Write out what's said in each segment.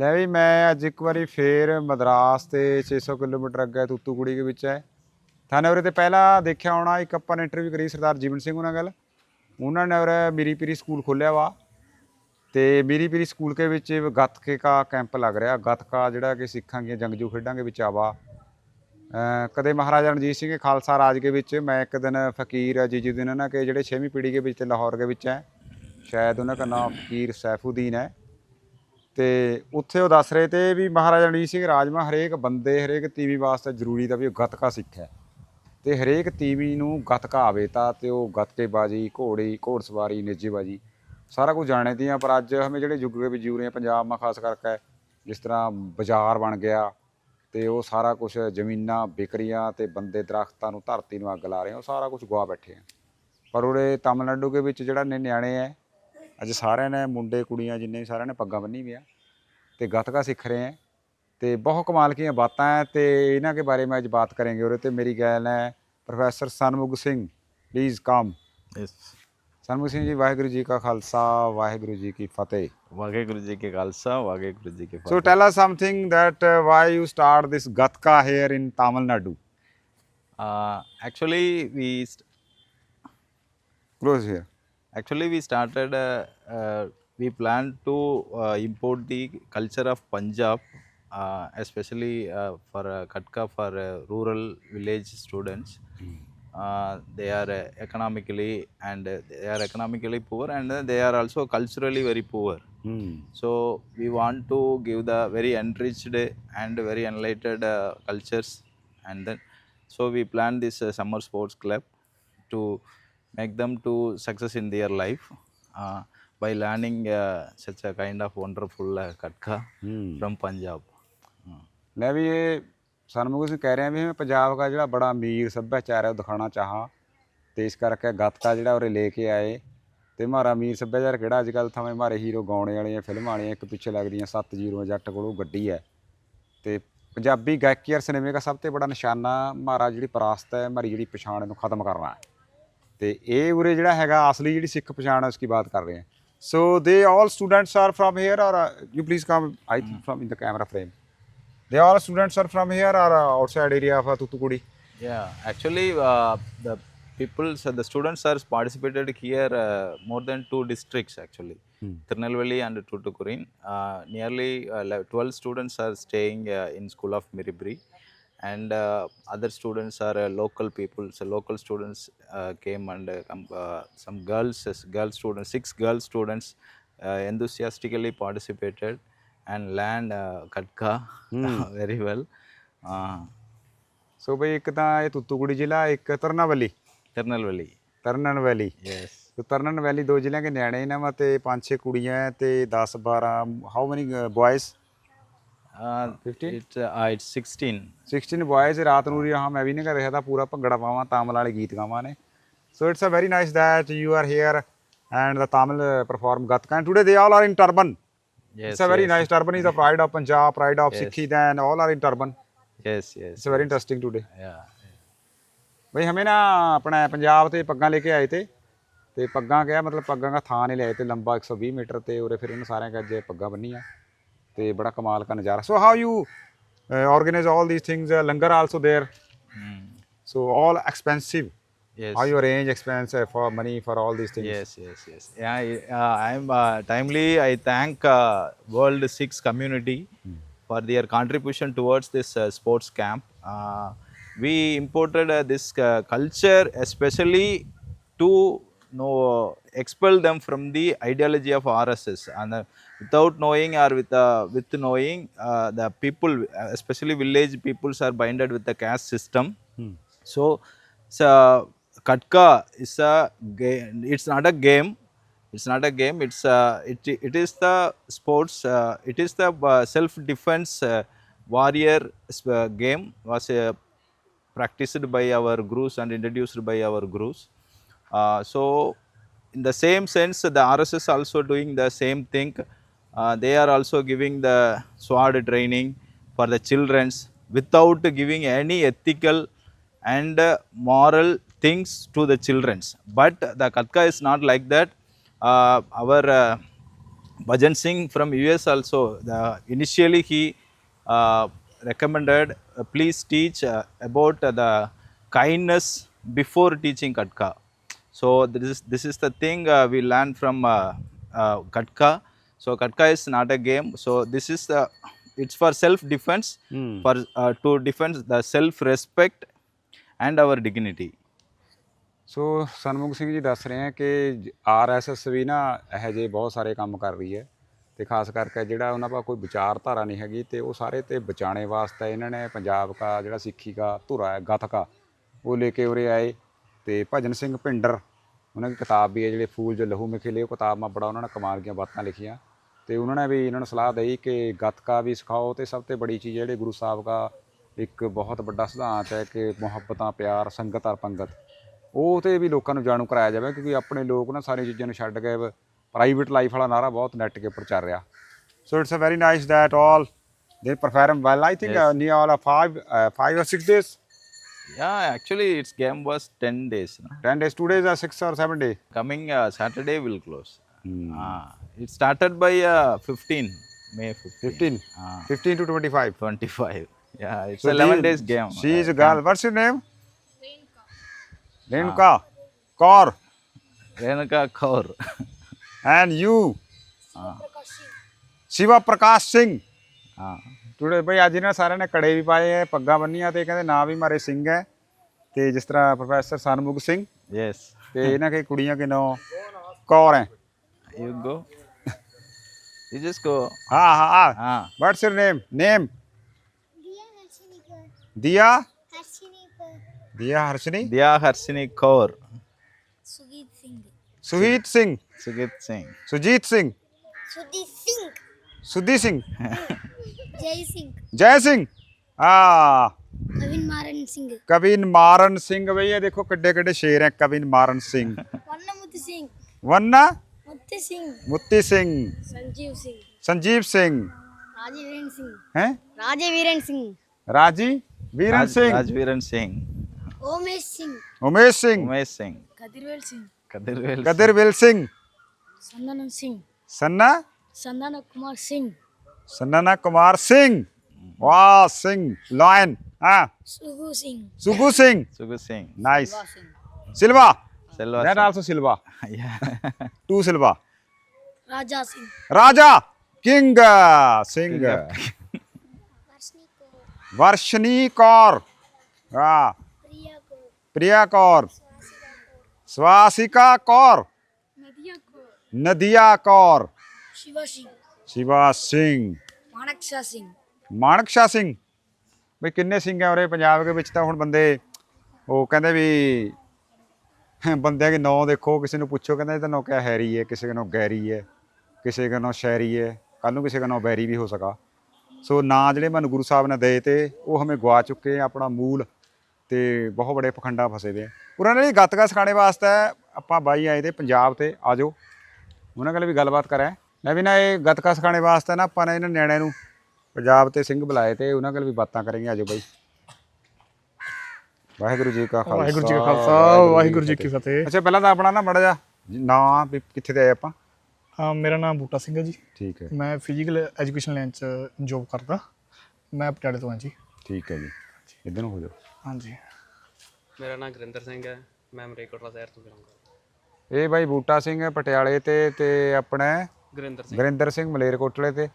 ਲੈ ਵੀ ਮੈਂ ਅੱਜ ਇੱਕ ਵਾਰੀ ਫੇਰ ਮਦਰਾਸ ਤੇ 600 ਕਿਲੋਮੀਟਰ ਅੱਗੇ ਤੁੱਤੂਕੁੜੀ ਦੇ ਵਿੱਚ ਹੈ। ਥਾਨੇ ਉਰੇ ਤੇ ਪਹਿਲਾਂ ਦੇਖਿਆ ਹੋਣਾ, ਇੱਕ ਆਪਾਂ ਨੇ ਇੰਟਰਵਿਊ ਕਰੀ ਸਰਦਾਰ ਜੀਵਨ ਸਿੰਘ ਉਹਨਾਂ ਗੱਲ ਉਹਨਾਂ ਨੇ ਉਰੇ ਮੀਰੀ ਪੀਰੀ ਸਕੂਲ ਖੋਲਿਆ ਵਾ ਤੇ ਮੀਰੀ ਪੀਰੀ ਸਕੂਲ ਕੇ ਵਿੱਚ ਗੱਤਕੇ ਦਾ ਕੈਂਪ ਲੱਗ ਰਿਹਾ। ਗੱਤਕਾ ਜਿਹੜਾ ਕਿ ਸਿੱਖਾਂ ਦੀਆਂ ਜੰਗਜੂ ਖੇਡਾਂ ਦੇ ਵਿੱਚ ਆਵਾ। ਕਦੇ ਮਹਾਰਾਜਾ ਰਣਜੀਤ ਸਿੰਘ ਖਾਲਸਾ ਰਾਜ ਦੇ ਵਿੱਚ ਮੈਂ ਇੱਕ ਦਿਨ ਫਕੀਰ ਜੀਜੂਦੀਨ ਨਾ ਕਿ ਜਿਹੜੇ 6ਵੀਂ ਪੀੜ੍ਹੀ ਦੇ ਵਿੱਚ ਲਾਹੌਰ ਦੇ ਵਿੱਚ ਹੈ। ਸ਼ਾਇਦ ਉਹਨਾਂ ਦਾ ਨਾਮ ਫਕੀਰ ਸੈਫੁਦੀਨ ਹੈ। ਤੇ ਉੱਥੇ ਉਹ ਦੱਸ ਰਹੇ ਤੇ ਵੀ ਮਹਾਰਾਜਾ ਰਣਜੀਤ ਸਿੰਘ ਰਾਜਮਾ ਹਰੇਕ ਬੰਦੇ, ਹਰੇਕ ਤੀਵੀ ਵਾਸਤੇ ਜ਼ਰੂਰੀ ਦਾ ਵੀ ਉਹ ਗੱਤਕਾ ਸਿੱਖੇ ਤੇ ਹਰੇਕ ਤੀਵੀ ਨੂੰ ਗੱਤਕਾ ਆਵੇ ਤਾਂ ਤੇ ਉਹ ਗੱਤਕੇਬਾਜ਼ੀ, ਘੋੜੀ, ਘੋੜਸਵਾਰੀ, ਨੇਜੇਬਾਜ਼ੀ ਸਾਰਾ ਕੁਝ ਜਾਣੇ ਦੀਆਂ, ਪਰ ਅੱਜ ਹਮੇ ਜਿਹੜੇ ਯੁੱਗ ਵਿੱਚ ਜੂ ਰਹੇ ਹਾਂ, ਪੰਜਾਬ ਮਾ ਖਾਸ ਕਰਕੇ ਜਿਸ ਤਰ੍ਹਾਂ ਬਾਜ਼ਾਰ ਬਣ ਗਿਆ ਤੇ ਉਹ ਸਾਰਾ ਕੁਝ ਜ਼ਮੀਨਾਂ ਵਿਕਰੀਆਂ ਤੇ ਬੰਦੇ ਦਰਖਤਾਂ ਨੂੰ ਧਰਤੀ ਨੂੰ ਅੱਗ ਲਾ ਰਹੇ ਆ ਉਹ ਸਾਰਾ ਕੁਝ ਗਵਾ ਬੈਠੇ ਆ ਪਰ ਉਰੇ ਤਮਿਲਨਾਡੂ ਦੇ ਵਿੱਚ ਜਿਹੜਾ ਨੇ ਨਿਆਣੇ ਐ ਅੱਜ ਸਾਰਿਆਂ ਨੇ ਮੁੰਡੇ ਕੁੜੀਆਂ ਜਿੰਨੇ ਵੀ ਸਾਰਿਆਂ ਨੇ ਪੱਗਾਂ ਬੰਨੀ ਵੀਆਂ ਤੇ ਗੱਤਕਾ ਸਿੱਖ ਰਹੇ ਹੈ ਤੇ ਬਹੁਤ ਕਮਾਲ ਕੀਆਂ ਬਾਤਾਂ ਹੈ ਤੇ ਇਹਨਾਂ ਕੇ ਬਾਰੇ ਮੈਂ ਅੱਜ ਬਾਤ ਕरेंगे ਉਰੇ ਤੇ ਮੇਰੀ ਗੱਲ ਹੈ professor Sanmukh Singh please come ਇਸ ਸਨਮੁਖ ਸਿੰਘ ਜੀ ਵਾਹਿਗੁਰੂ ਜੀ ਕਾ ਖਾਲਸਾ ਵਾਹਿਗੁਰੂ ਜੀ ਕੀ ਫਤਿਹ ਵਾਹਿਗੁਰੂ ਜੀ ਕੀ ਖਾਲਸਾ ਵਾਹਿਗੁਰੂ ਜੀ ਕੀ ਫਤਿਹ tell us something that uh, why you start this Gatka here in Tamil Nadu. uh, actually we Close here. Actually we started uh, uh, we planned to uh, import the culture of punjab uh, especially uh, for uh, katka for uh, rural village students. Uh, they are uh, economically and uh, they are economically poor and uh, they are also culturally very poor. Hmm. So we want to give the very enriched and very enlightened uh, cultures, and then so we plan this uh, summer sports club to make them to success in their life. Uh, by learning uh, such a kind of wonderful uh, katka Hmm. from Punjab. Uh, ਮੈਂ ਵੀ ਇਹ ਸਨਮੁਖ ਸਿੰਘ ਕਹਿ ਰਿਹਾ ਵੀ ਮੈਂ ਪੰਜਾਬ ਦਾ ਜਿਹੜਾ ਬੜਾ ਅਮੀਰ ਸੱਭਿਆਚਾਰ ਹੈ ਉਹ ਦਿਖਾਉਣਾ ਚਾਹਾਂ ਤੇ ਇਸ ਕਰਕੇ ਗੱਤਕਾ ਜਿਹੜਾ ਉਰੇ ਲੈ ਕੇ ਆਏ ਤੇ ਮਾਰਾ ਅਮੀਰ ਸੱਭਿਆਚਾਰ ਕਿਹੜਾ ਅੱਜ ਕੱਲ ਥਾਵੇਂ ਮਾਰੇ ਹੀਰੋ ਗਾਉਣੇ ਵਾਲੀਆਂ ਫਿਲਮਾਂ ਵਾਲੀਆਂ ਇੱਕ ਪਿੱਛੇ ਲੱਗਦੀਆਂ 70 ਜੱਟ ਕੋਲ ਉਹ ਗੱਡੀ ਹੈ ਤੇ ਪੰਜਾਬੀ ਗਾਇਕੀ ਔਰ ਸਿਨੇਮੇ ਦਾ ਸਭ ਤੋਂ ਬੜਾ ਨਿਸ਼ਾਨਾ ਮਾਰਾ ਜਿਹੜੀ ਪਰਾਸਤ ਹੈ ਮਾਰੀ ਜਿਹੜੀ ਪਛਾਣ ਨੂੰ ਖਤਮ ਕਰਨਾ ਹੈ ਤੇ ਇਹ ਉਰੇ ਜਿਹੜਾ ਹੈਗਾ ਅਸਲੀ ਜਿਹੜੀ ਸਿੱਖ ਪਛਾਣ ਹੈ ਉਸकी ਬਾਤ ਕਰ ਰਹੇ ਹਾਂ so the all students are firm here or you please come I think firm in the camera frame the all students are firm here or outside area of Thoothukudi yeah, actually uh, the people, so the students are participated here uh, more than two districts actually. Tirunelveli and Tuticorin. Uh, nearly uh, le- 12 students are staying uh, in school of Miribri and uh, other students are uh, local people. So local students uh, came and uh, come, uh, some girls, uh, girl students, six girl students uh, enthusiastically participated and learned uh, Katka very well. Uh, so ਬਈ ਇੱਕ ਤਾਂ ਇਹ ਤੁਤੂਕੁੜੀ ਜ਼ਿਲ੍ਹਾ ਇੱਕ ਤਰਨਾਵਲੀ Tirunelveli. ਤਰਨਨ ਵੈਲੀ Yes. ਤੇ ਤਰਨਨ ਵੈਲੀ ਦੋ ਜ਼ਿਲ੍ਹਿਆਂ ਦੇ ਨਿਆਣੇ ਇਹਨਾਂ ਵਾ ਤੇ ਪੰਜ ਛੇ ਕੁੜੀਆਂ ਹੈ ਤੇ 10 12 how many boys Uh, 15? It's, uh, uh, it's 16. 16 boys ਰਾਤ ਨੂੰ ਵੀ ਹਾਂ ਮੈਂ ਵੀ ਨਹੀਂ ਕਰ ਰਿਹਾ ਤਾਂ ਪੂਰਾ ਭੰਗੜਾ ਪਾਵਾਂ ਤਾਮਲ ਵਾਲੇ ਗੀਤ ਗਾਵਾਂ ਨੇ so it's a very nice that you are here and the Tamil uh, perform Gatka and today they all are in turban Yes. it's a very yes, nice turban is the pride of Punjab pride of Sikhi then all are in turban Yes, yes. it's very interesting today Yeah. ਬਈ ਹਮੇ ਨਾ ਆਪਣਾ ਪੰਜਾਬ ਤੇ ਪੱਗਾਂ ਲੈ ਕੇ ਆਏ ਤੇ ਤੇ ਪੱਗਾਂ ਕਿਹਾ ਮਤਲਬ ਪੱਗਾਂ ਦਾ ਥਾਂ ਨਹੀਂ ਲਿਆਏ ਤੇ ਲੰਬਾ 120 ਮੀਟਰ ਤੇ ਉਰੇ ਫਿਰ ਇਹਨਾਂ ਸਾਰਿਆਂ ਕੇ ਅੱਜ ਪੱਗਾਂ ਬੰਨੀਆਂ ਤੇ ਬੜਾ ਕਮਾਲ ਦਾ ਨਜ਼ਾਰਾ so how you organise all these things uh, langar also there Mm. so all expensive Yes. how you arrange expense uh, for money for all these things Yes, yes, yes. Yeah, I- uh, I'm uh, timely. I thank uh, World Six community for their contribution towards this uh, sports camp. Uh, we imported uh, this uh, culture especially to know expel them from the ideology of RSS and uh, without knowing or with uh, with knowing uh, the people, especially village peoples, are binded with the caste system. Hmm. So, so Katka is a game. It's not a game. It's not a game. It's uh, it, it is the sports. Uh, it is the uh, self-defense uh, warrior uh, game. Was uh, practiced by our gurus and introduced by our gurus. Uh, so, in the same sense, the RSS also doing the same thing. Uh, they are also giving the sword training for the childrens without giving any ethical and uh, moral things to the childrens. But the Katka is not like that. Uh, our uh, Bhajan Singh from US also. The, initially he uh, recommended uh, please teach uh, about uh, the kindness before teaching Katka. So this is this is the thing uh, we learned from uh, uh, Katka. So Katka is not a game. So this is the it's for self defense for uh, to defend the self respect and our dignity. ਸੋ ਸਨਮੁਖ ਸਿੰਘ ਜੀ ਦੱਸ ਰਹੇ ਆ ਕਿ RSS ਵੀ ਨਾ ਇਹੋ ਜਿਹੇ ਬਹੁਤ ਸਾਰੇ ਕੰਮ ਕਰ ਰਹੀ ਹੈ ਤੇ ਖਾਸ ਕਰਕੇ ਜਿਹੜਾ ਉਹਨਾਂ ਪਾ ਕੋਈ ਵਿਚਾਰਧਾਰਾ ਨਹੀਂ ਹੈਗੀ ਤੇ ਉਹ ਸਾਰੇ ਤੇ ਬਚਾਣੇ ਵਾਸਤੇ ਇਹਨਾਂ ਨੇ ਪੰਜਾਬ ਦਾ ਜਿਹੜਾ ਸਿੱਖੀ ਦਾ ਧੁਰਾ ਹੈ ਗਤਕਾ ਉਹ ਲੈ ਕੇ ਉਰੇ ਆਏ ਤੇ ਭਜਨ ਸਿੰਘ ਭਿੰਡਰ ਉਹਨਾਂ ਦੀ ਕਿਤਾਬ ਵੀ ਹੈ ਜਿਹੜੇ ਫੂਲ ਜੋ ਲਹੂ ਮਿ ਖਿਲੇ ਉਹ ਕਿਤਾਬ ਮਾ ਬੜਾ ਉਹਨਾਂ ਨੇ ਕਮਾਲ ਦੀਆਂ ਬਾਤਾਂ ਲਿਖੀਆਂ ਤੇ ਉਹਨਾਂ ਨੇ ਵੀ ਇਹਨਾਂ ਨੂੰ ਸਲਾਹ ਦਈ ਕਿ ਗਤਕਾ ਵੀ ਸਿਖਾਓ ਤੇ ਸਭ ਤੋਂ ਬੜੀ ਚੀਜ਼ ਜਿਹੜੇ ਗੁਰੂ ਸਾਹਿਬ ਦਾ ਇੱਕ ਬਹੁਤ ਵੱਡਾ ਸਿਧਾਂਤ ਹੈ ਕਿ ਮੁਹੱਬਤਾਂ ਪਿਆਰ ਸੰਗਤ ਔਰ ਪੰਗਤ। ਉਹ ਤੇ ਵੀ ਲੋਕਾਂ ਨੂੰ ਜਾਣੂ ਕਰਾਇਆ ਜਾਵੇ ਕਿਉਂਕਿ ਆਪਣੇ ਲੋਕ ਨਾ ਸਾਰੀਆਂ ਚੀਜ਼ਾਂ ਨੂੰ ਛੱਡ ਗਏ ਪ੍ਰਾਈਵੇਟ ਲਾਈਫ ਵਾਲਾ ਨਾਰਾ ਬਹੁਤ ਨੈਟ ਕੇ ਉੱਪਰ ਚੱਲ ਰਿਹਾ। So it's a very nice that all they perform well I think near all 5 5 or 6 days? Yeah, actually its game was 10 days. no? 10 days 2 days or 6 or 7 days? Coming uh, Saturday will close. Ah, it started by uh, 15 May 15. 15 Ah, 15 to 25 25. Yeah, it's So 11 she- days game. she is a girl what's your name Renuka Kaur Renuka Kaur. and you ah, Shiva Prakash Singh ah. Today ਬਈ ਅੱਜ ਇਹਨਾਂ ਸਾਰਿਆਂ ਨੇ ਕੜੇ ਵੀ ਪਾਏ ਐ ਪੱਗਾਂ ਬੰਨੀਆਂ ਤੇ ਕਹਿੰਦੇ ਨਾਂ ਵੀ ਮਾਰੇ ਸਿੰਘ ਹੈ ਤੇ ਜਿਸ ਤਰ੍ਹਾਂ ਪ੍ਰੋਫੈਸਰ ਸਨਮੁਖ ਸਿੰਘ Yes. ਤੇ ਇਹਨਾਂ ਕੇ ਕੁੜੀਆਂ ਕੇ ਨਾਂ ਕੌਰ ਹੈ You go. You just go. Ah, Harshini Kaur. Sugit Singh. ਸੁਹੀਤ Singh Sugit Singh. Sujit Singh Sudhi Singh. ਸੁੱਧੀ Singh Jai Singh. Jai Singh ਆ Kavin Maran Singh. ਕਵਿਨ ਮਾਰਨ ਸਿੰਘ ਬਈ ਇਹ ਦੇਖੋ ਕਿੱਡੇ ਕਿੱਡੇ ਸ਼ੇਰ ਹੈ ਕਵਿਨ ਮਾਰਨ Singh Vannamuthi Singh. ਵੰਨਾ Mutti Singh. ਮੁੱਤੀ Singh Sanjeev Singh. Sanjeev Singh Rajaviran Singh. ਹੈ Rajaviran Singh. ਰਾਜੀ ਵੀਰਨ Raj, Singh Rajviran Singh. Omesh Singh. Umesh Singh Umesh Singh. Kadirvel Singh. Kadirvel. ਕਦਰਵਿਲ Singh Sandana Singh. ਸੰਨਾ Sandana Kumar Singh. Sanna Kumar Singh ਵਾਹ ਸਿੰਘ ਲਾਇਨ ਹਾਂ Sugu Singh. Sugu Singh Sugu Singh. Nice Singh. Silva that Singh. Also Silva yeah. Too Silva Raja Singh. Raja king Singh Varshini Kaur ਹਾਂ Priya Kaur. Priya Kaur ਸਵਾਸਿਕਾ Kaur Nadia Kaur. ਨਦੀਆ Kaur Shiva Singh. Shiva Singh Manaksha Singh. ਸ਼ਾਹ ਸਿੰਘ ਬਈ ਕਿੰਨੇ ਸਿੰਘ ਆ ਉਰੇ ਪੰਜਾਬ ਦੇ ਵਿੱਚ ਤਾਂ ਹੁਣ ਬੰਦੇ ਉਹ ਕਹਿੰਦੇ ਵੀ ਬੰਦਿਆਂ ਦੇ ਨਾਂ ਦੇਖੋ, ਕਿਸੇ ਨੂੰ ਪੁੱਛੋ, ਕਹਿੰਦਾ ਇਹਦਾ ਨਾਂ ਕਿਆ ਹੈਰੀ ਹੈ, ਕਿਸੇ ਦਾ ਨਾਂ ਗੈਰੀ ਹੈ, ਕਿਸੇ ਦਾ ਨਾਂ ਸ਼ੈਰੀ ਹੈ ਕੱਲ ਨੂੰ ਕਿਸੇ ਦਾ ਨਾਂ ਬੈਰੀ ਵੀ ਹੋ ਸਕਾ ਸੋ ਨਾਂ ਜਿਹੜੇ ਮੈਨੂੰ ਗੁਰੂ ਸਾਹਿਬ ਨੇ ਦੇ ਤੇ, ਉਹ ਹਮੇ ਗਵਾ ਚੁੱਕੇ ਆਪਣਾ ਮੂਲ ਤੇ ਬਹੁਤ ਬੜੇ ਪਖੰਡਾ ਫਸੇ ਦੇ ਉਹਨਾਂ ਨੇ ਗੱਤਕਾ ਸਿਖਾਣੇ ਵਾਸਤੇ ਆਪਾਂ ਬਾਈ ਆਏ ਤੇ ਪੰਜਾਬ ਤੇ ਆਜੋ ਉਹਨਾਂ ਨਾਲ ਵੀ ਗੱਲਬਾਤ ਕਰਾਂ। ਮੈਂ ਵੀ ਨਾ ਇਹ ਗੱਤਕਾ ਸਿਖਾਣੇ ਵਾਸਤੇ ਨਾ ਆਪਾਂ ਨੇ ਇਹਨਾਂ ਨਿਆਣਿਆਂ ਨੂੰ ਪੰਜਾਬ ਤੇ ਸਿੰਘ ਬੁਲਾਏ ਤੇ ਉਹਨਾਂ ਨਾਲ ਵੀ ਬਾਤਾਂ ਕਰਾਂਗੇ ਆਜੋ ਬਾਈ। ਵਾਹਿਗੁਰੂ ਜੀ ਕਾ ਖਾਲਸਾ ਵਾਹਿਗੁਰੂ ਜੀ ਕਾ ਖਾਲਸਾ ਵਾਹਿਗੁਰੂ ਜੀ ਕੀ ਫਤਿਹ। ਅੱਛਾ ਪਹਿਲਾਂ ਤਾਂ ਆਪਣਾ ਨਾ ਮੜਾ ਜਾ ਨਾਂ ਵੀ ਕਿੱਥੇ ਤੇ ਆਏ ਆਪਾਂ? ਹਾਂ ਮੇਰਾ ਨਾਮ ਬੂਟਾ ਸਿੰਘ ਹੈ ਜੀ। ਠੀਕ ਹੈ। ਮੈਂ ਫਿਜ਼ੀਕਲ ਐਜੂਕੇਸ਼ਨ ਲਾਈਨ 'ਚ ਜੋਬ ਕਰਦਾ। ਮੈਂ ਪਟਿਆਲੇ ਤੋਂ ਹਾਂ ਜੀ। ਠੀਕ ਹੈ ਜੀ। ਇਧਰ ਨੂੰ ਹੋ ਜਾਓ। ਹਾਂਜੀ। ਮੇਰਾ ਨਾਮ ਗੁਰਿੰਦਰ ਸਿੰਘ ਹੈ। ਮੈਂ ਮਰੇਕੋਟਲਾ ਸ਼ਹਿਰ ਤੋਂ ਬਿਲੋਂਗ ਕਰਦਾ। ਇਹ ਬਾਈ ਬੂਟਾ ਸਿੰਘ ਹੈ ਪਟਿਆਲੇ ਤੇ ਤੇ ਆਪਣਾ ਗੁਰਿੰਦਰ ਸਿੰਘ। ਗੁਰਿੰਦਰ ਸਿੰਘ ਮਲੇਰਕੋਟਲੇ ਤੇ।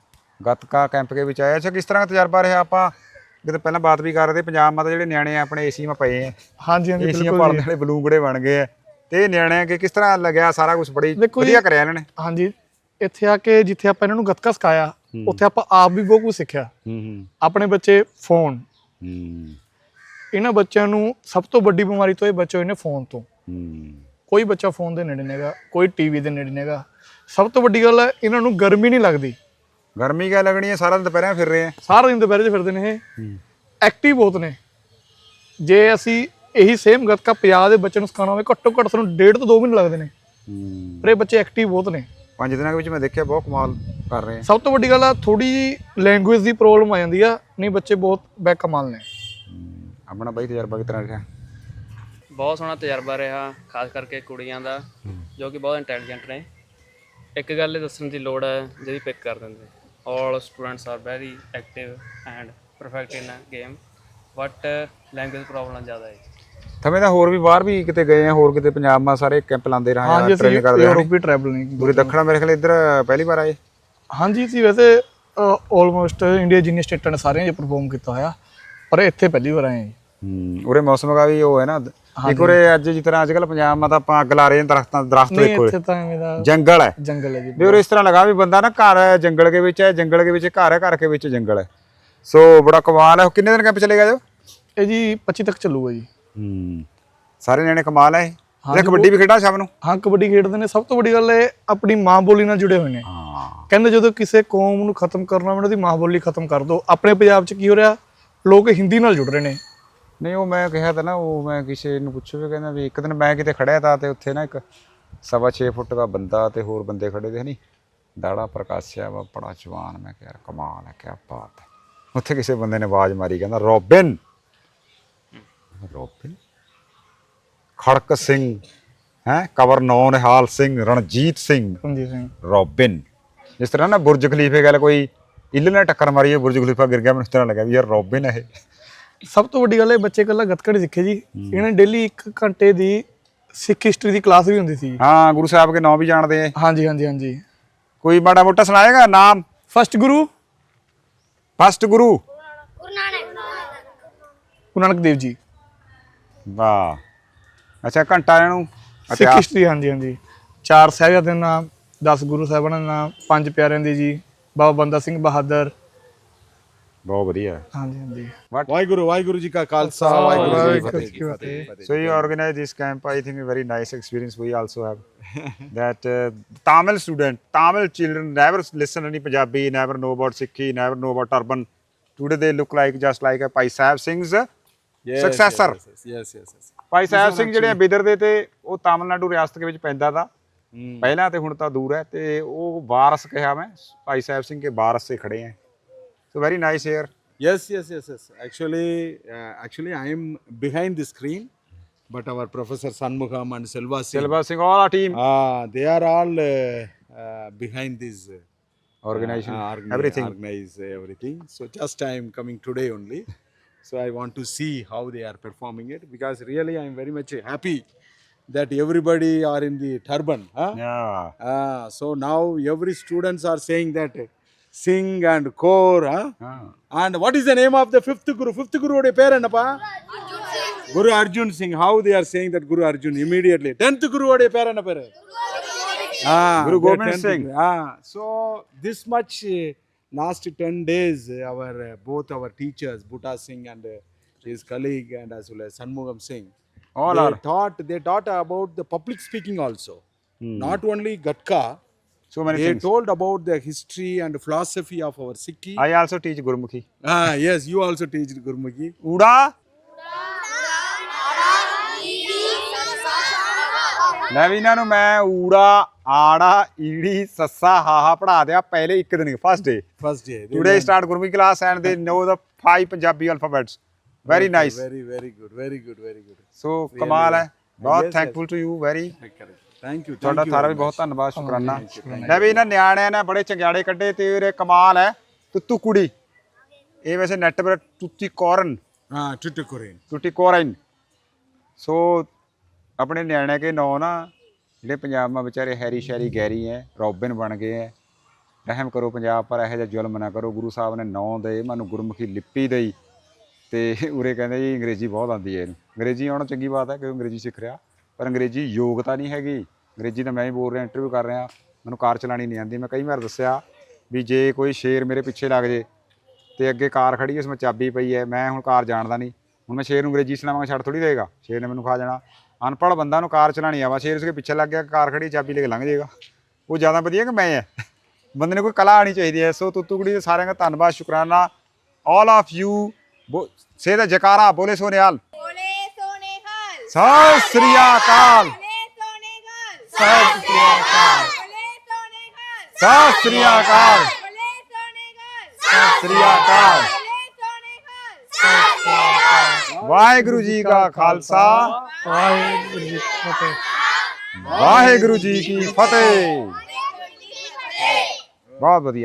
ਗੱਤਕਾ ਕੈਂਪ ਦੇ ਵਿੱਚ ਆਇਆ। ਅੱਛਾ ਕਿਸ ਤਰ੍ਹਾਂ ਦਾ ਤਜਰਬਾ ਰਿਹਾ ਆਪਾਂ? ਕਿਤੇ ਪਹਿਲਾਂ ਬਾਤ ਵੀ ਕਰ ਰਹੇ ਤੇ ਪੰਜਾਬ ਮਾ ਤਾਂ ਜਿਹੜੇ ਨਿਆਣੇ ਆ ਆਪਣੇ ਏਸੀ ਮਾ ਪਏ ਆ। ਹਾਂਜੀ ਹਾਂਜੀ ਏਸੀਆਂ ਬਿਲਕੁਲ ਜੀ। ਵਾਲੇ ਬਲੂੰਗੜੇ ਬਣ ਗਏ ਆ। ਤੇ ਇਹ ਨਿਆਣਿਆਂ ਕੇ ਕਿਸ ਤਰ੍ਹਾਂ ਲੱਗਿਆ? ਸਾਰਾ ਕੁਝ ਬੜੀ ਦੇਖੋ ਜੀ- ਵਧੀਆ ਕਰਿਆ ਇਹਨਾਂ ਨੇ। ਹਾਂਜੀ ਇੱਥੇ ਆ ਕੇ ਜਿੱਥੇ ਆਪਾਂ ਇਹਨਾਂ ਨੂੰ ਗੱਤਕਾ ਸਿਖਾਇਆ ਉੱਥੇ ਆਪਾਂ ਆਪ ਵੀ ਬਹੁਤ ਕੁਝ ਸਿੱਖਿਆ। ਹੂੰ ਹੂੰ। ਆਪਣੇ ਬੱਚੇ ਫੋਨ। ਹੂੰ। ਇਹਨਾਂ ਬੱਚਿਆਂ ਨੂੰ ਸਭ ਤੋਂ ਵੱਡੀ ਬਿਮਾਰੀ ਤੋਂ ਇਹ ਬਚੇ ਹੋਏ ਨੇ ਫੋਨ ਤੋਂ। ਹੂੰ। ਕੋਈ ਬੱਚਾ ਫੋਨ ਦੇ ਨੇੜੇ ਨੇਗਾ ਕੋਈ ਟੀਵੀ ਦੇ ਨੇੜੇ ਨੇਗਾ ਸਭ ਤੋਂ ਵੱਡੀ ਗੱਲ ਹੈ ਇਹਨਾਂ ਨੂੰ ਗਰਮੀ ਨਹੀਂ ਲੱਗਦੀ। ਗਰਮੀ ਕਿਆ ਲੱਗਣੀ ਹੈ? ਸਾਰਾ ਦਿਨ ਦੁਪਹਿਰਾਂ ਫਿਰ ਰਹੇ ਆ ਸਾਰਾ ਦਿਨ ਦੁਪਹਿਰੇ 'ਚ ਫਿਰਦੇ ਨੇ ਇਹ। ਐਕਟਿਵ ਬਹੁਤ ਨੇ। ਜੇ ਅਸੀਂ ਇਹੀ ਸੇਮ ਗੱਤਕਾ ਪੰਜਾਬ ਦੇ ਬੱਚੇ ਨੂੰ ਸਿਖਾਉਣਾ ਹੋਵੇ ਘੱਟੋ ਘੱਟ ਸਾਨੂੰ ਡੇਢ ਤੋਂ 2 ਮਹੀਨੇ ਲੱਗਦੇ ਨੇ। ਪਰ ਇਹ ਬੱਚੇ ਐਕਟਿਵ ਬਹੁਤ ਨੇ। ਪੰਜ ਦਿਨਾਂ ਦੇ ਵਿੱਚ ਮੈਂ ਦੇਖਿਆ ਬਹੁਤ ਕਮਾਲ ਕਰ ਰਹੇ ਆ। ਸਭ ਤੋਂ ਵੱਡੀ ਗੱਲ ਆ ਥੋੜੀ ਜੀ ਲੈਂਗੁਏਜ ਦੀ ਪ੍ਰੋਬਲਮ ਆ ਜਾਂਦੀ ਆ। ਨਹੀਂ ਬੱਚੇ ਬਹੁਤ ਬੈ ਕਮਾਲ ਨੇ। ਆਪਣਾ ਬਾਈ ਤਜਰਬਾ ਤਰ੍ਹਾਂ ਰਿਹਾ? ਬਹੁਤ ਸੋਹਣਾ ਤਜਰਬਾ ਰਿਹਾ ਖਾਸ ਕਰਕੇ ਕੁੜੀਆਂ ਦਾ ਜੋ ਕਿ ਬਹੁਤ ਇੰਟੈਲੀਜੈਂਟ ਨੇ। ਇੱਕ ਗੱਲ ਇਹ ਦੱਸਣ ਦੀ ਲੋੜ ਹੈ ਜਿਹੜੀ ਪਿਕ ਕਰ ਦਿੰਦੇ। All students are very active and perfect in a game but language problem ਜ਼ਿਆਦਾ ਹੈ ਥਵੇਂ ਤਾਂ ਹੋਰ ਵੀ ਬਾਹਰ ਵੀ ਕਿਤੇ ਗਏ ਆ ਹੋਰ ਕਿਤੇ ਪੰਜਾਬ ਮਾ ਸਾਰੇ ਕੈਂਪ ਲਾਉਂਦੇ ਰਹੇ ਹਾਂਜੀ ਆ ਅਸੀਂ ਟ੍ਰੇਨਿੰਗ ਕਰਦੇ ਯੂਰਪ ਰਹੇ ਵੀ ਟਰੈਵਲਿੰਗ ਪੂਰੇ ਦੱਖਣ ਮੇਰੇ ਖਿਆਲ ਇੱਧਰ ਪਹਿਲੀ ਵਾਰ ਆਏ। ਹਾਂਜੀ ਅਸੀਂ ਵੈਸੇ ਆਲਮੋਸਟ ਇੰਡੀਆ ਜਿੰਨੀਆਂ ਸਟੇਟਾਂ ਨੇ ਸਾਰੀਆਂ 'ਚ ਪਰਫਾਰਮ ਕੀਤਾ ਹੋਇਆ ਪਰ ਇੱਥੇ ਪਹਿਲੀ ਵਾਰ ਆਏ ਹਾਂ ਜੀ। ਹੂੰ ਉਰੇ ਮੌਸਮ ਦਾ ਵੀ ਉਹ ਹੈ ਨਾ ਇੱਕ ਉਰੇ ਅੱਜ ਜਿਸ ਤਰ੍ਹਾਂ ਅੱਜ ਕੱਲ ਪੰਜਾਬ ਮਾ ਤਾਂ ਆਪਾਂ ਅੱਗ ਲਾ ਰਹੇ ਹਾਂ ਦਰਖਤਾਂ ਦਰਖਤ ਨਹੀਂ ਦੇਖੋ ਇੱਥੇ ਤਾਂ ਐਵੇਂ ਦਾ ਜੰਗਲ ਹੈ। ਜੰਗਲ ਹੈ ਜੀ ਵੀ ਉਰੇ ਇਸ ਤਰ੍ਹਾਂ ਲਗਾ ਵੀ ਬੰਦਾ ਨਾ ਘਰ ਹੈ ਜੰਗਲ ਦੇ ਵਿੱਚ ਹੈ ਜੰਗਲ ਦੇ ਵਿੱਚ ਘਰ ਹੈ ਘਰ ਕੇ ਵਿੱਚ ਜੰਗਲ ਹੈ। ਸੋ ਬੜਾ ਕਮਾਲ ਹੈ। ਕਿੰਨੇ ਦਿਨ ਕੈਂਪ ਚਲੇਗਾ ਜੋ? ਇਹ ਜੀ 25 ਤੱਕ ਚੱਲੂਗਾ ਜੀ। ਹੂੰ। ਸਾਰੇ ਨਿਆਣੇ ਕਮਾਲ ਹੈ ਇਹ। ਤੇ ਕਬੱਡੀ ਵੀ ਖੇਡਾਂ ਸ਼ਾਮ ਨੂੰ? ਹਾਂ ਕਬੱਡੀ ਖੇਡਦੇ ਨੇ। ਸਭ ਤੋਂ ਵੱਡੀ ਗੱਲ ਇਹ ਆਪਣੀ ਮਾਂ ਬੋਲੀ ਨਾਲ ਜੁੜੇ ਹੋਏ ਨੇ। ਹਾਂ। ਕਹਿੰਦੇ ਜਦੋਂ ਕਿਸੇ ਕੌਮ ਨੂੰ ਖਤਮ ਕਰਨਾ ਹੋਵੇ ਉਹਦੀ ਮਾਂ ਬੋਲੀ ਖਤਮ ਕਰ ਦਿਓ। ਆਪਣੇ ਪੰਜਾਬ 'ਚ ਕੀ ਹੋ ਰਿਹਾ? ਲੋਕ ਹਿੰਦੀ ਨਾਲ ਜੁੜ ਰਹੇ ਨੇ। ਨਹੀਂ ਉਹ ਮੈਂ ਕਿਹਾ ਤਾਂ ਨਾ ਉਹ ਮੈਂ ਕਿਸੇ ਨੂੰ ਪੁੱਛਿਆ ਵੀ ਕਹਿੰਦਾ ਵੀ ਇੱਕ ਦਿਨ ਮੈਂ ਕਿਤੇ ਖੜਿਆ ਤਾਂ ਤੇ ਉੱਥੇ ਨਾ ਇੱਕ ਸਵਾ 6 ਫੁੱਟ ਦਾ ਬੰਦਾ ਤੇ ਹੋਰ ਬੰਦੇ ਖੜੇ ਦੇ ਨਹੀਂ ਦਾੜਾ ਪ੍ਰਕਾਸ਼ਿਆ ਵਾ ਬੜਾ ਜਵਾਨ ਮੈਂ ਕਿਹਾ ਕਮਾਲ ਹੈ ਕਿਆ ਬਾਤ ਹੈ। ਉੱਥੇ ਕਿਸੇ ਬੰਦੇ ਨੇ ਆਵਾਜ਼ ਮਾਰੀ ਕਹਿੰਦਾ ਰੋਬਿਨ! ਰੋਬਿਨ? ਖੜਕ ਸਿੰਘ ਹੈ? ਕਵਰ ਨੌ ਨਿਹਾਲ ਸਿੰਘ ਰਣਜੀਤ ਸਿੰਘ। ਰਣਜੀਤ ਸਿੰਘ। ਰੋਬਿਨ। ਜਿਸ ਤਰ੍ਹਾਂ ਨਾ ਬੁਰਜ ਖਲੀਫੇ ਗੱਲ ਕੋਈ ਇੱਲ ਨੇ ਟੱਕਰ ਮਾਰੀ ਬੁਰਜ ਖਲੀਫਾ ਗਿਰ ਗਿਆ ਮੈਨੂੰ ਇਸ ਤਰ੍ਹਾਂ ਲੱਗਾ ਵੀ ਯਾਰ ਰੋਬਿਨ ਹੈ ਇਹ। ਸਭ ਤੋਂ ਵੱਡੀ ਗੱਲ ਇਹ ਬੱਚੇ ਇਕੱਲਾ ਗੱਤਕਾ ਨਹੀਂ ਸਿੱਖੇ ਜੀ। ਇਹਨਾਂ ਡੇਲੀ 1 ਘੰਟੇ ਦੀ ਸਿੱਖ ਹਿਸਟਰੀ ਦੀ ਕਲਾਸ ਵੀ ਹੁੰਦੀ ਸੀ। ਹਾਂ ਗੁਰੂ ਸਾਹਿਬ ਕੇ ਨਾਂ ਵੀ ਜਾਣਦੇ ਆ। ਹਾਂਜੀ ਹਾਂਜੀ ਹਾਂਜੀ। ਕੋਈ ਮਾੜਾ ਮੋਟਾ ਸੁਣਾਏਗਾ ਨਾਮ? ਫਸਟ ਗੁਰੂ? ਫਸਟ ਗੁਰੂ। ਗੁਰੂ ਨਾਨਕ। ਗੁਰੂ ਨਾਨਕ ਦੇਵ ਜੀ। ਵਾਹ। ਅੱਛਾ ਘੰਟਾ ਇਹਨੂੰ ਸਿੱਖ ਹਿਸਟਰੀ ਹਾਂਜੀ ਹਾਂਜੀ। ਚਾਰ ਸਾਹਿਬਜ਼ਾਦਿਆਂ ਦੇ ਨਾਮ 10 ਗੁਰੂ ਸਾਹਿਬਾਨਾਂ ਦੇ ਨਾਮ ਪੰਜ ਪਿਆਰਿਆਂ ਦੇ ਜੀ ਬਾਬਾ ਬੰਦਾ ਸਿੰਘ ਬਹਾਦਰ ਬਹੁਤ ਵਧੀਆ ਹਾਂਜੀ ਹਾਂਜੀ ਵਾਹਿਗੁਰੂ ਵਾਹਿਗੁਰੂ ਜੀ ਕਾ ਖਾਲਸਾ ਵਾਹਿਗੁਰੂ ਜੀ ਕੀ ਫਤਿਹ So you organize this camp. I think a very nice experience we also have. that uh, Tamil student, Tamil children never listen any Punjabi, never know about Sikhi, never know about turban. Today they look like just like a Pai Sahib Singh's successor. Yes yes yes Bhai Sahib Singh ਜਿਹੜੇ ਆ ਬਿਦਰ ਦੇ ਤੇ ਉਹ ਤਾਮਿਲਨਾਡੂ ਰਿਆਸਤ ਦੇ ਵਿੱਚ ਪੈਂਦਾ ਤਾ ਪਹਿਲਾਂ ਤੇ ਹੁਣ ਤਾਂ ਦੂਰ ਹੈ ਤੇ ਉਹ ਵਾਰਸ ਕਿਹਾ ਮੈਂ ਭਾਈ ਸਾਹਿਬ ਸਿੰਘ ਕੇ ਵਾਰਸ ਸੇ ਖੜੇ ਹੈ So very nice here. Yes, yes, yes, yes. Actually, uh, actually, I am behind the screen, but our Professor Sanmugham and Selva Singh, Singh, all our team, uh, they are all uh, uh, behind this. Uh, organization, uh, organi- everything. Organize everything. So just I am coming today only. So I want to see how they are performing it because really I am very much happy that everybody are in the turban. Huh? Yeah. Uh, so now every students are saying that uh, sing and core, huh? ਹਾਂ And what is the name of the fifth guru? Fifth guru ode pair enapa? Guru Arjun Singh. How they are saying that Guru Arjun immediately. Tenth guru ode pair enapa? Ah, Guru their Gobind 10th Singh. guru. Ah, so this much uh, last ten days, uh, our uh, both our teachers, Bhuta Singh and uh, his colleague, and as well as Sanmugam So many they things told about the history and philosophy of our Sikhi. I also teach Gurmukhi ah, yes, you also teach Gurmukhi. ਊੜਾ ਲੈ ਵੀ ਇਹਨਾਂ ਨੂੰ ਮੈਂ ਊੜਾ ਆੜਾ ਈੜੀ ਸੱਸਾ ਹਾਹਾ ਪੜਾ ਦਿਆ ਪਹਿਲੇ ਇੱਕ ਦਿਨ first day First day. they today learn. Start Gurmukhi class and they know the five Punjabi alphabets very nice Very, very good. Very good. Very good. So ਕਮਾਲ ਹੈ ਬਹੁਤ Yes, thankful to you very Correct. Thank you. ਤੁਹਾਡਾ ਸਾਰਾ ਵੀ ਬਹੁਤ. ਧੰਨਵਾਦ ਸ਼ੁਕਰਾਨਾ। ਲੈ ਵੀ ਇਹਨਾਂ ਨਿਆਣਿਆਂ ਨੇ ਬੜੇ ਚੰਗਿਆੜੇ ਕੱਢੇ ਤੇ ਇਹਰੇ ਕਮਾਲ ਹੈ। ਤੁੱਤੂ ਕੁੜੀ। ਇਹ ਵੈਸੇ ਨੈਟ ਪਰ Tuticorin. Ah, Tuticorin. Tuticorin. So ਆਪਣੇ ਨਿਆਣੇ ਕੇ ਨਾਂ ਨਾ ਜਿਹੜੇ ਪੰਜਾਬ ਮਾ ਵਿਚਾਰੇ ਹੈਰੀ ਸ਼ੈਰੀ ਗੈਰੀ ਹੈ ਰੋਬਿਨ ਬਣ ਗਏ ਹੈ ਰਹਿਮ ਕਰੋ ਪੰਜਾਬ ਪਰ ਇਹੋ ਜਿਹਾ ਜ਼ੁਲਮ ਨਾ ਕਰੋ। ਗੁਰੂ ਸਾਹਿਬ ਨੇ ਨਾਂ ਦੇ ਮੈਨੂੰ ਗੁਰਮੁਖੀ ਲਿਪੀ ਦੇਈ ਤੇ ਉਰੇ ਕਹਿੰਦੇ ਜੀ ਅੰਗਰੇਜ਼ੀ ਬਹੁਤ ਆਉਂਦੀ ਹੈ ਇਹਨੂੰ। ਅੰਗਰੇਜ਼ੀ ਆਉਣਾ ਚੰਗੀ ਬਾਤ ਹੈ ਕਿ ਅੰਗਰੇਜ਼ੀ ਸਿੱਖ ਰਿਹਾ ਪਰ ਅੰਗਰੇਜ਼ੀ ਯੋਗਤਾ ਨਹੀਂ ਹੈਗੀ। ਅੰਗਰੇਜ਼ੀ ਤਾਂ ਮੈਂ ਹੀ ਬੋਲ ਰਿਹਾ ਇੰਟਰਵਿਊ ਕਰ ਰਿਹਾ ਮੈਨੂੰ ਕਾਰ ਚਲਾਣੀ ਨਹੀਂ ਆਉਂਦੀ। ਮੈਂ ਕਈ ਵਾਰ ਦੱਸਿਆ ਵੀ ਜੇ ਕੋਈ ਸ਼ੇਰ ਮੇਰੇ ਪਿੱਛੇ ਲੱਗ ਜੇ ਤੇ ਅੱਗੇ ਕਾਰ ਖੜੀ ਉਸ ਵਿੱਚ ਚਾਬੀ ਪਈ ਹੈ ਮੈਂ ਹੁਣ ਕਾਰ ਜਾਣਦਾ ਨਹੀਂ। ਹੁਣ ਮੈਂ ਸ਼ੇਰ ਨੂੰ ਅੰਗਰੇਜ਼ੀ ਸੁਣਾਵਾਂਗਾ ਛੱਡ ਥੋੜੀ ਦੇਗਾ ਸ਼ੇਰ ਨੇ ਮੈਨੂੰ ਖਾ ਜਾਣਾ। ਅਨਪੜ੍ਹ ਬੰਦਾ ਨੂੰ ਕਾਰ ਚਲਾਣੀ ਆਵਾ ਸ਼ੇਰ ਉਸਕੇ ਪਿੱਛੇ ਲੱਗ ਗਿਆ ਕਾਰ ਖੜੀ ਚਾਬੀ ਲੈ ਕੇ ਲੰਘ ਜਾਏਗਾ। ਉਹ ਜ਼ਿਆਦਾ ਵਧੀਆ ਕਿ ਮੈਂ ਹੈ ਬੰਦੇ ਨੂੰ ਕੋਈ ਕਲਾ ਆਣੀ ਚਾਹੀਦੀ ਹੈ। ਸੋ ਤੁੱਤੂ ਕੁੜੀ ਦੇ ਸਾਰਿਆਂ ਦਾ ਧੰਨਵਾਦ ਸ਼ੁਕਰਾਨਾ। ਆਲ ਆਫ ਯੂ ਸੇ ਦਾ ਜਕਾਰਾ ਬੋਲੇ ਸੋਨਿਆਲ ਬੋਲੇ ਸੋਨੇ ਹਾਲ। ਸਤਿ ਸ੍ਰੀ ਅਕਾਲ। ਸਤਿ ਸ੍ਰੀ ਅਕਾਲ। ਸਤਿ ਸ੍ਰੀ ਅਕਾਲ। ਸਤਿ ਸ੍ਰੀ ਅਕਾਲ ਵਾਹਿਗੁਰੂ ਜੀ ਕਾ ਖਾਲਸਾ। ਵਾਹਿਗੁਰੂ ਜੀ ਕੀ ਫਤਿਹ। ਵਾਹਿਗੁਰੂ ਜੀ ਕੀ ਫਤਿਹ। ਬਹੁਤ ਵਧੀਆ।